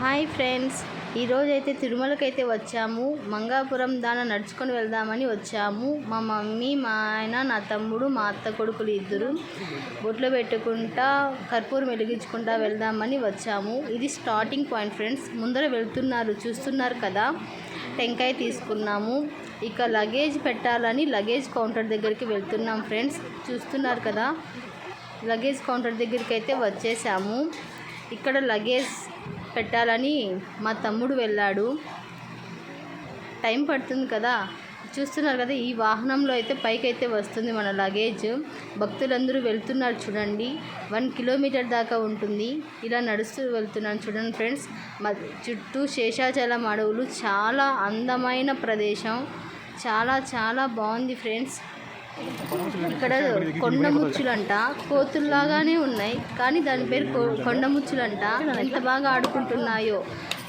Hi friends. ఈరోజు అయితే తిరుమలకి అయితే వచ్చాము. మంగాపురం దాన నడుచుకొని వెళ్దామని వచ్చాము. మా మమ్మీ మా ఆయన నా తమ్ముడు మా అత్త కొడుకులు ఇద్దరు బొట్లు పెట్టుకుంటా కర్పూరం వెలిగించుకుంటా వెళ్దామని వచ్చాము. ఇది స్టార్టింగ్ పాయింట్ ఫ్రెండ్స్ ముందర వెళ్తున్నారు చూస్తున్నారు కదా. టెంకాయ తీసుకున్నాము. ఇక లగేజ్ పెట్టాలని లగేజ్ కౌంటర్ దగ్గరికి వెళ్తున్నాం ఫ్రెండ్స్ చూస్తున్నారు కదా. లగేజ్ కౌంటర్ దగ్గరికి అయితే వచ్చేసాము. ఇక్కడ లగేజ్ పెట్టాలని మా తమ్ముడు వెళ్ళాడు. టైం పడుతుంది కదా? చూస్తున్నారు కదా ఈ వాహనంలో అయితే పైకైతే వస్తుంది మన లగేజ్. భక్తులందరూ వెళ్తున్నారు చూడండి. వన్ కిలోమీటర్ దాకా ఉంటుంది. ఇలా నడుస్తూ వెళ్తున్నాను చూడండి ఫ్రెండ్స్. మా చుట్టూ శేషాచలం అడవులు. చాలా అందమైన ప్రదేశం. చాలా చాలా బాగుంది ఫ్రెండ్స్. ఇక్కడ కొండ అంట కోతుల్లాగానే ఉన్నాయి కానీ దాని పేరు కొ- కొండ ముచ్చులంట ఎంత బాగా ఆడుకుంటున్నాయో.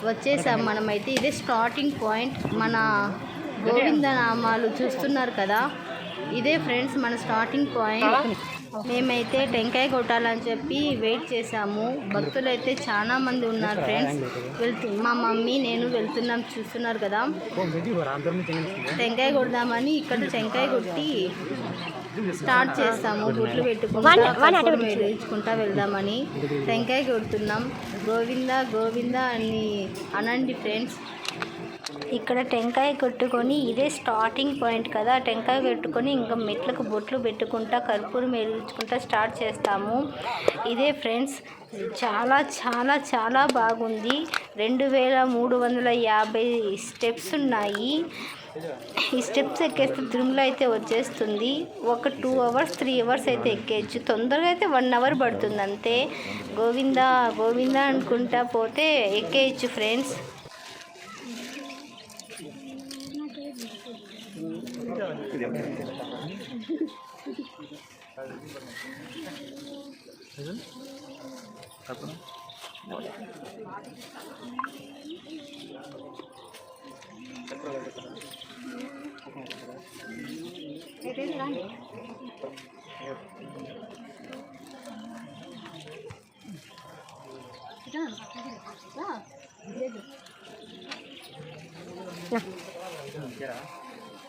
వచ్చేసాం మనమైతే. ఇదే స్టార్టింగ్ పాయింట్ మన గోవింద నామాలు చూస్తున్నారు కదా. ఇదే ఫ్రెండ్స్ మన స్టార్టింగ్ పాయింట్ మేమైతే టెంకాయ కొట్టాలని చెప్పి వెయిట్ చేసాము భక్తులు అయితే చాలా మంది ఉన్నారు ఫ్రెండ్స్. వెళ్తు మా మమ్మీ నేను వెళ్తున్నాం చూస్తున్నారు కదా. టెంకాయ కొడదామని ఇక్కడ టెంకాయ కొట్టి స్టార్ట్ చేస్తాము. గుట్లు పెట్టుకుంటా వెలిగించుకుంటా వెళ్దామని టెంకాయ కొడుతున్నాం. గోవింద గోవింద అని అనండి ఫ్రెండ్స్. ఇక్కడ టెంకాయ కొట్టుకొని ఇదే స్టార్టింగ్ పాయింట్ కదా. టెంకాయ పెట్టుకొని ఇంకా మెట్లకు బొట్లు పెట్టుకుంటా కర్పూరం వెలిగించుకుంటా స్టార్ట్ చేస్తాము. ఇదే ఫ్రెండ్స్ చాలా చాలా చాలా బాగుంది. రెండు వేల మూడు వందల యాభై స్టెప్స్ ఉన్నాయి. ఈ స్టెప్స్ ఎక్కేస్తే తిరుమల అయితే వచ్చేస్తుంది. ఒక టూ అవర్స్ త్రీ అవర్స్ అయితే ఎక్కేయచ్చు. తొందరగా అయితే వన్ అవర్ పడుతుంది అంతే. గోవిందా గోవిందా అనుకుంటా పోతే ఎక్కేయచ్చు ఫ్రెండ్స్ నూట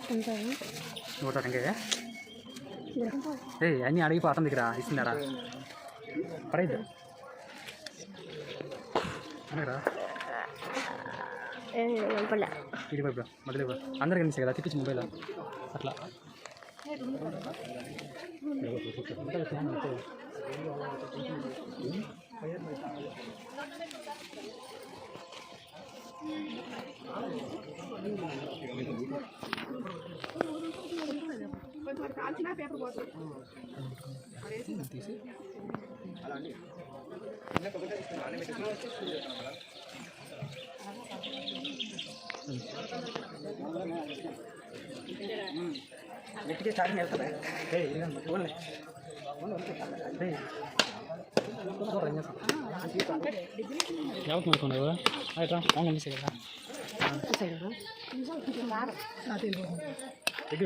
టెంకాయ ఏ అన్నీ అడిగి పాతం దగ్గర ఇస్తున్నారా పడైద్దా అనగరా ఇటు వైపు మధ్యలో వైపు. అందరికి కనిపిస్తాయి కదా తిప్పించి మొబైల్ అట్లా ఏయ్, ఇదిగోండి, ఓన్లీ. ఏయ్. ಯಾವತ್ತು ಮಾಡ್ಕೊಂಡವ ಆಯ್ತಾ ಹಂಗೆ ಅನಿಸಿಲ್ಲ రెడ్డి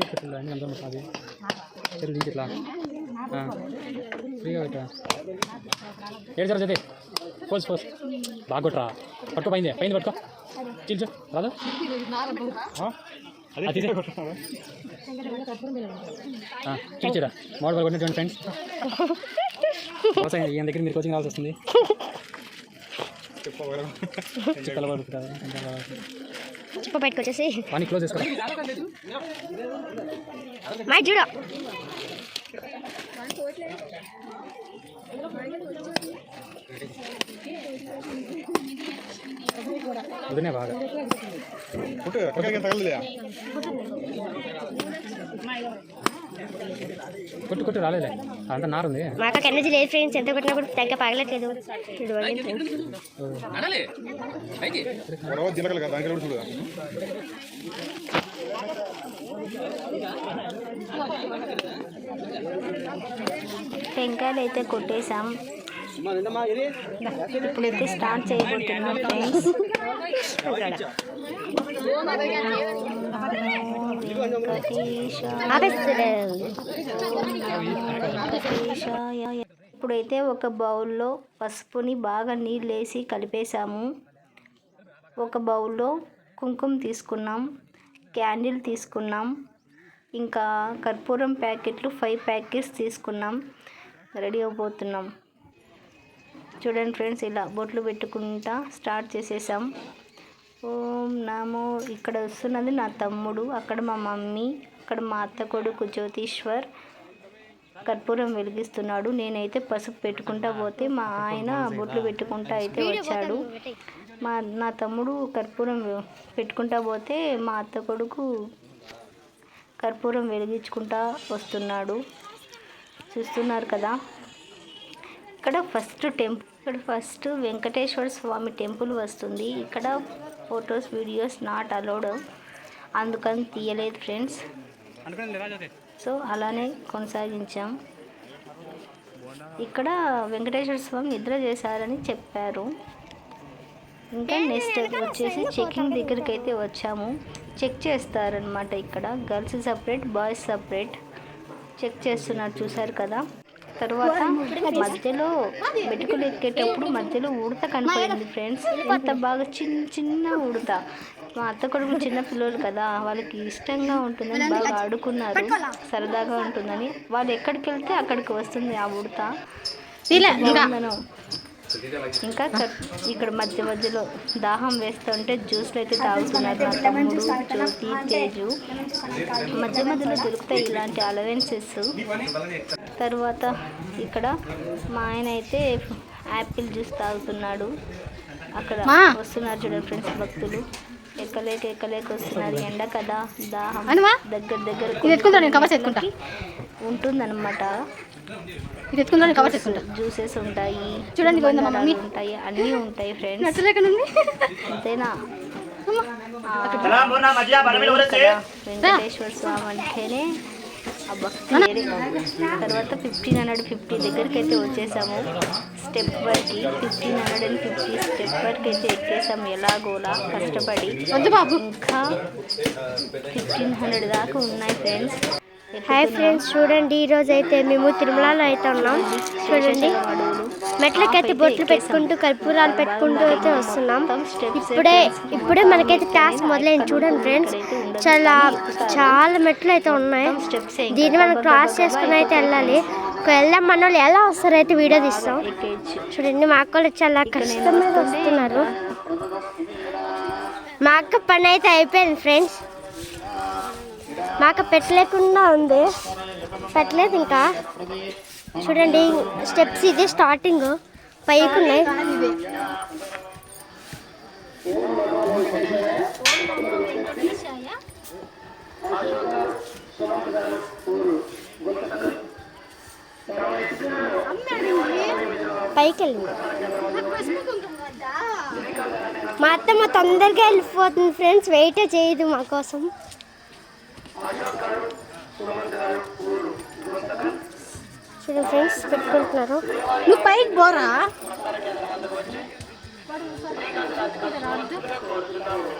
అంత మాది. సరే దించిట్లా? ఫ్రీగా పెట్టా ఏడు సార్ చదివి పోస్ పోస్ బాగుట్రా పట్టుకో పైంది. పైంది పట్టుకో. చిల్చు రాదు? చూచారా మోడల్ కొట్టినటువంటి ఫ్రెండ్స్. ఈయన దగ్గర మీరు కోచింగ్ రావాల్సి వస్తుంది. చెప్పాలి చెప్ప బయటకు వచ్చేసి పని క్లోజ్ చేసుకోరా మై చూడు బాగా. కొట్టు కొట్టు రాలేలే అంత నారుంది. మా అక్కకి ఎనర్జీ లేదు ఫ్రెండ్స్. ఎంత కొట్టినప్పుడు తగ్గ పగలట్లేదు. టెంకాయలు అయితే కొట్టేసాం ఇప్పుడైతే స్టార్ట్ చేయబోతున్నాం ఫ్రెండ్స్. ఇప్పుడైతే ఒక బౌల్లో పసుపుని బాగా నీళ్ళు వేసి కలిపేసాము ఒక బౌల్లో కుంకుమ తీసుకున్నాం క్యాండిల్ తీసుకున్నాం ఇంకా కర్పూరం ప్యాకెట్లు ఫైవ్ ప్యాకెట్స్ తీసుకున్నాం. రెడీ అయిపోతున్నాం. చూడండి ఫ్రెండ్స్ ఇలా బొట్లు పెట్టుకుంటా స్టార్ట్ చేసేసాం. ఓం నమో. ఇక్కడ వస్తున్నది నా తమ్ముడు అక్కడ మా మమ్మీ అక్కడ మా అత్త కొడుకు జ్యోతీశ్వర్. కర్పూరం వెలిగిస్తున్నాడు. నేనైతే పసుపు పెట్టుకుంటా పోతే మా ఆయన బొట్లు పెట్టుకుంటా అయితే వచ్చాడు. మా నా తమ్ముడు కర్పూరం పెట్టుకుంటా పోతే మా అత్త కొడుకు కర్పూరం వెలిగించుకుంటా వస్తున్నాడు. చూస్తున్నారు కదా? ఇక్కడ ఫస్ట్ టెంపుల్ ఇక్కడ ఫస్ట్ వెంకటేశ్వర స్వామి టెంపుల్ వస్తుంది. ఇక్కడ ఫొటోస్ వీడియోస్ నాట్ అలౌడ్. అందుకని తీయలేదు ఫ్రెండ్స్. సో అలానే కొనసాగించాం. ఇక్కడ వెంకటేశ్వర స్వామి నిద్ర చేశారని చెప్పారు. ఇంకా నెక్స్ట్ వచ్చేసి చెకింగ్ దగ్గరికి అయితే వచ్చాము. చెక్ చేస్తారనమాట ఇక్కడ. Girls separate boys separate check చేస్తున్నారు చూసారు కదా. తర్వాత మధ్యలో మెటుకులు ఎక్కేటప్పుడు మధ్యలో ఉడత కనపడింది ఫ్రెండ్స్ ఎంత బాగా చిన్న చిన్న ఉడత. మా అత్త కొడుకు చిన్న పిల్లలు కదా వాళ్ళకి ఇష్టంగా ఉంటుందని బాగా ఆడుకున్నారు. సరదాగా ఉంటుందని. వాళ్ళు ఎక్కడికి వెళ్తే అక్కడికి వస్తుంది ఆ ఉడత. బాగుందనో. ఇంకా ఇక్కడ మధ్య మధ్యలో దాహం వేస్తుంటే జ్యూస్లు అయితే తాగుతున్నారు తమ్ముడు జ్యోతి తేజు. మధ్య మధ్యలో దొరుకుతాయి ఇలాంటి అలవెన్సెస్. తర్వాత ఇక్కడ మా ఆయన అయితే యాపిల్ జ్యూస్ తాగుతున్నాడు. అక్కడ వస్తున్నారు చూడండి ఫ్రెండ్స్ భక్తులు. ఎక్కలేక ఎక్కలేక వస్తున్నారు. ఎండ కదా దాహం దగ్గర దగ్గర ఉంటుందన్నమాట. ఇది ఎత్తుకుందా కవర్ చేసుకుంటా జ్యూసెస్ ఉంటాయి చూడండి గోవింద మా మమ్మీ. ఉంటాయి అన్నీ ఉంటాయి ఫ్రెండ్స్ అంతేనా? వెంకటేశ్వర స్వామి అంటేనే ఆ భక్తి వేరే. తర్వాత ఫిఫ్టీన్ హండ్రెడ్ ఫిఫ్టీ దగ్గరికి అయితే వచ్చేసాము. స్టెప్ వరకు fifteen hundred and fifty step వరకు అయితే ఎక్కేసాము. ఎలాగోలా కష్టపడి ఇంకా ఫిఫ్టీన్ హండ్రెడ్ దాకా ఉన్నాయి ఫ్రెండ్స్ హాయ్ ఫ్రెండ్స్ చూడండి ఈరోజు అయితే మేము తిరుమలలో అయితే ఉన్నాం. చూడండి. మెట్లకైతే బొట్లు పెట్టుకుంటూ కర్పూరాలు పెట్టుకుంటూ అయితే వస్తున్నాం. ఇప్పుడే ఇప్పుడే మనకైతే క్లాస్ మొదలైంది. చూడండి ఫ్రెండ్స్ చాలా చాలా మెట్లు అయితే ఉన్నాయి. దీన్ని మనం క్రాస్ చేసుకుని అయితే వెళ్ళాలి. వెళ్ళాం మన వాళ్ళు ఎలా వస్తారో అయితే వీడియో తీస్తాం. చూడండి మా అక్క వాళ్ళు చాలా కష్టంగా వస్తున్నారు. మా అక్క పని అయితే అయిపోయింది ఫ్రెండ్స్ మాకు పెట్టలేకుండా ఉంది. పెట్టలేదు ఇంకా. చూడండి స్టెప్స్ ఇది స్టార్టింగ్ పైకి ఉన్నాయి. పైకి వెళ్ళింది. మా అత్తమ్మ తొందరగా వెళ్ళిపోతుంది ఫ్రెండ్స్ వెయిటే చేయదు మా కోసం చూడండి ఫ్రెండ్స్ పెట్టుకుంటున్నారు. నువ్వు పైకి పోరా?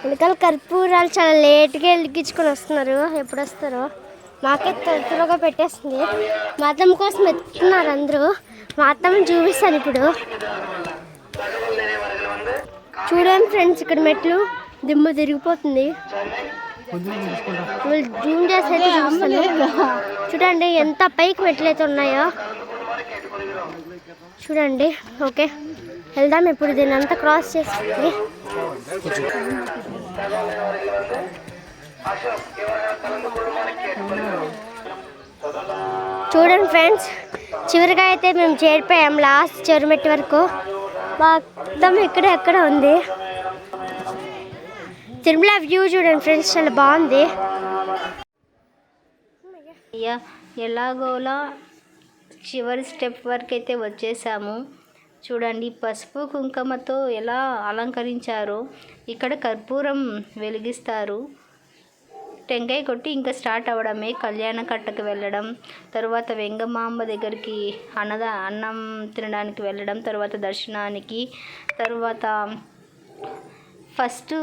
వెనకాల కర్పూరాలు చాలా లేట్గా వెలిగించుకొని వస్తున్నారు. ఎప్పుడు వస్తారో? మాకే త్వర- త్వరగా పెట్టేస్తుంది. మా అత్తమ్మ కోసం ఎత్తున్నారు అందరూ. మా అత్తమ్మ చూపిస్తాను ఇప్పుడు. చూడండి ఫ్రెండ్స్ ఇక్కడ మెట్లు దిమ్మ తిరిగిపోతుంది. వీళ్ళు జూమ్ చేసి అయితే చూపిస్తాను చూడండి ఎంత పైకి మెట్లు అయితే ఉన్నాయో. చూడండి ఓకే. వెళ్దాం ఇప్పుడు దీన్ని అంతా క్రాస్ చేసి. చూడండి ఫ్రెండ్స్ చివరిగా అయితే మేము చేరిపోయాం లాస్ట్ చెరుమెట్టి వరకు. మొత్తం ఇక్కడ ఎక్కడ ఉంది. తిరుమల వ్యూ చూడండి ఫ్రెండ్స్ చాలా బాగుంది. అయ్యా ఎలాగోలా చివరి స్టెప్ వరకు అయితే వచ్చేసాము. చూడండి పసుపు కుంకుమతో ఎలా అలంకరించారో ఇక్కడ కర్పూరం వెలిగిస్తారు. టెంకాయ కొట్టి ఇంకా స్టార్ట్ అవ్వడమే కళ్యాణ కట్టకు వెళ్ళడం తర్వాత వెంగమాంబ దగ్గరికి అన్నద అన్నం తినడానికి వెళ్ళడం తర్వాత దర్శనానికి తర్వాత ఫస్ట్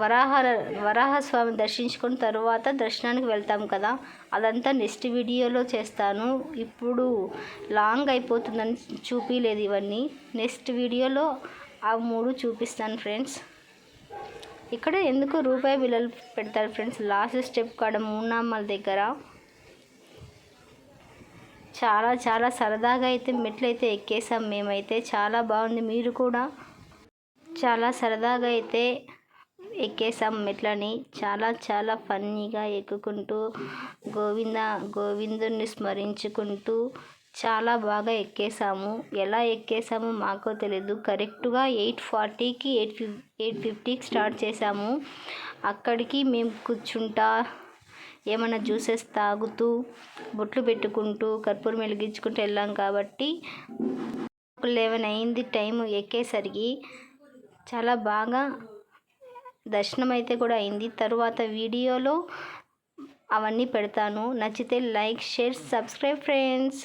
వరాహ వరాహస్వామి దర్శించుకున్న తర్వాత దర్శనానికి వెళ్తాం కదా. అదంతా నెక్స్ట్ వీడియోలో చేస్తాను. ఇప్పుడు లాంగ్ అయిపోతుందని చూపించలేదు ఇవన్నీ. నెక్స్ట్ వీడియోలో ఆ మూడు చూపిస్తాను ఫ్రెండ్స్. ఇక్కడ ఎందుకు రూపాయి బిల్లలు పెడతారు ఫ్రెండ్స్? లాస్ట్ స్టెప్ కాడ మూనామ్మల దగ్గర చాలా చాలా సరదాగా అయితే మెట్లు అయితే ఎక్కేసాం మేమైతే. చాలా బాగుంది. మీరు కూడా చాలా సరదాగా అయితే ఎక్కేసాం మెట్లని. చాలా చాలా ఫన్నీగా ఎక్కుకుంటూ గోవింద గోవిందుని స్మరించుకుంటూ చాలా బాగా ఎక్కేసాము ఎలా ఎక్కేసామో మాకో తెలియదు కరెక్ట్గా ఎయిట్ ఫార్టీకి ఎయిట్ ఫిఫ్ ఎయిట్ ఫిఫ్టీకి స్టార్ట్ చేసాము అక్కడికి మేము కూర్చుంటా ఏమైనా జ్యూసెస్ తాగుతూ బొట్లు పెట్టుకుంటూ కర్పూరం వెలిగించుకుంటూ వెళ్ళాం కాబట్టి లెవెన్ అయింది టైం ఎక్కేసరికి. చాలా బాగా దర్శనం అయితే కూడా అయింది. తరువాత వీడియోలో అవన్నీ పెడతాను. నచ్చితే లైక్ షేర్ సబ్స్క్రైబ్ ఫ్రెండ్స్.